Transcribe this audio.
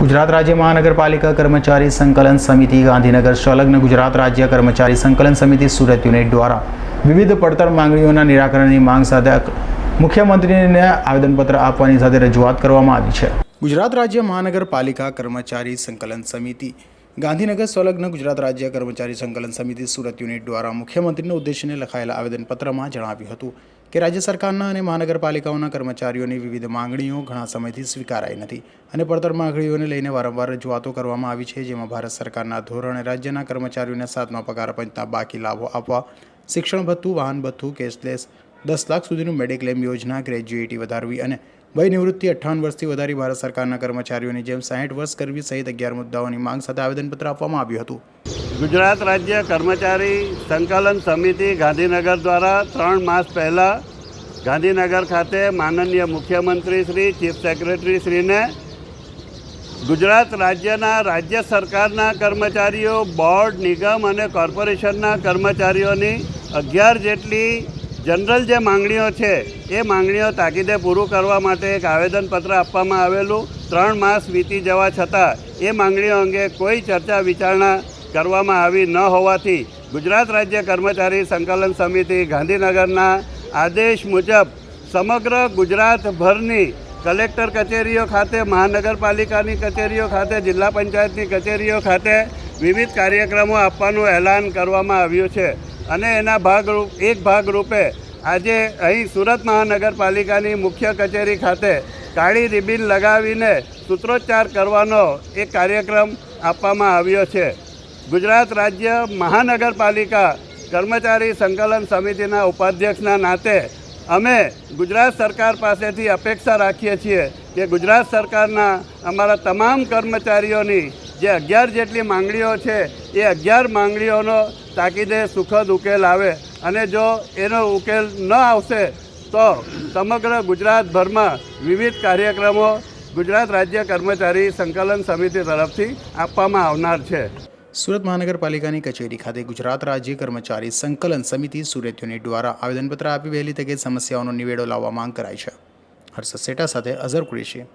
ગુજરાત રાજ્ય મહાનગરપાલિકા કર્મચારી સંકલન સમિતિ, ગાંધીનગર સંલગ્ન ગુજરાત રાજ્ય કર્મચારી સંકલન સમિતિ, સુરત યુનિટ દ્વારા વિવિધ પડતર માંગણીઓના નિરાકરણની માંગ સાથે મુખ્યમંત્રીને આવેદનપત્ર આપવાની સાથે રજૂઆત કરવામાં આવી છે. ગુજરાત રાજ્ય મહાનગરપાલિકા કર્મચારી સંકલન સમિતિ ગાંધીનગર સંલગ્ન ગુજરાત રાજ્ય કર્મચારી સંકલન સમિતિ સુરત યુનિટ દ્વારા મુખ્યમંત્રીને ઉદ્દેશીને લખાયેલા આવેદનપત્રમાં જણાવ્યું હતું કે રાજ્ય સરકારના અને મહાનગરપાલિકાઓના કર્મચારીઓની વિવિધ માંગણીઓ ઘણા સમયથી સ્વીકારાઈ નથી અને પડતર માંગણીઓને લઈને વારંવાર રજૂઆતો કરવામાં આવી છે, જેમાં ભારત સરકારના ધોરણે રાજ્યના કર્મચારીઓને સાતમા પગાર પંચના બાકી લાભો આપવા શિક્ષણ ભથ્થું વાહન ભથ્થું કેશલેસ દસ લાખ સુધીનું મેડિક્લેમ યોજના, ગ્રેજ્યુએટી વધારવી અને વય નિવૃત્તિ અઠ્ઠાવન વર્ષથી વધારી ભારત સરકારના કર્મચારીઓની જેમ સાહીઠ વર્ષ કરવી સહિત અગિયાર મુદ્દાઓની માંગ સાથે આવેદનપત્ર આપવામાં આવ્યું હતું. ગુજરાત રાજ્ય કર્મચારી સંકલન સમિતિ ગાંધીનગર દ્વારા ત્રણ માસ પહેલાં ગાંધીનગર ખાતે માનનીય મુખ્યમંત્રી શ્રી, ચીફ સેક્રેટરી શ્રીને ગુજરાત રાજ્યના રાજ્ય સરકારના કર્મચારીઓ, બોર્ડ, નિગમ અને કોર્પોરેશનના કર્મચારીઓની અગિયાર જેટલી જનરલ જે માંગણીઓ છે, એ માંગણીઓ તાકીદે પૂરું કરવા માટે એક આવેદનપત્ર આપવામાં આવેલું. ત્રણ માસ વીતી જવા છતાં, એ માંગણીઓ અંગે કોઈ ચર્ચા વિચારણા કરવામાં આવી ન હોવાથી, ગુજરાત રાજ્ય કર્મચારી સંકલન સમિતિ ગાંધીનગરના આદેશ મુજબ સમગ્ર ગુજરાતભરની કલેક્ટર કચેરીઓ ખાતે, મહાનગરપાલિકાની કચેરીઓ ખાતે, જિલ્લા પંચાયતની કચેરીઓ ખાતે વિવિધ કાર્યક્રમો આપવાનું એલાન કરવામાં આવ્યું છે. અને એના ભાગરૂપ, એક ભાગરૂપે આજે અહીં સુરત મહાનગરપાલિકાની મુખ્ય કચેરી ખાતે કાળી રિબિન લગાવીને સૂત્રોચ્ચાર કરવાનો એક કાર્યક્રમ આપવામાં આવ્યો છે. ગુજરાત રાજ્ય મહાનગરપાલિકા કર્મચારી સંકલન સમિતિના ઉપાધ્યક્ષના નાતે અમે ગુજરાત સરકાર પાસેથી અપેક્ષા રાખીએ છીએ કે ગુજરાત સરકારના અમારા તમામ કર્મચારીઓની જે અગિયાર જેટલી માંગણીઓ છે, એ અગિયાર માંગણીઓનો તાકીદે સુખદ ઉકેલ આવે અને જો એનો ઉકેલ ન આવશે, તો સમગ્ર ગુજરાતભરમાં વિવિધ કાર્યક્રમો ગુજરાત રાજ્ય કર્મચારી સંકલન સમિતિ તરફથી આપવામાં આવનાર છે. સુરત મહાનગરપાલિકાની કચેરી ખાતે ગુજરાત રાજ્ય કર્મચારી સંકલન સમિતિ સુરત યુનિટ દ્વારા આવેદનપત્ર આપી વહેલી તકે સમસ્યાઓનો નિવેડો લાવવા માંગ કરાઈ છે. હર્ષદ સેટા સાથે અઝર કુરેશી.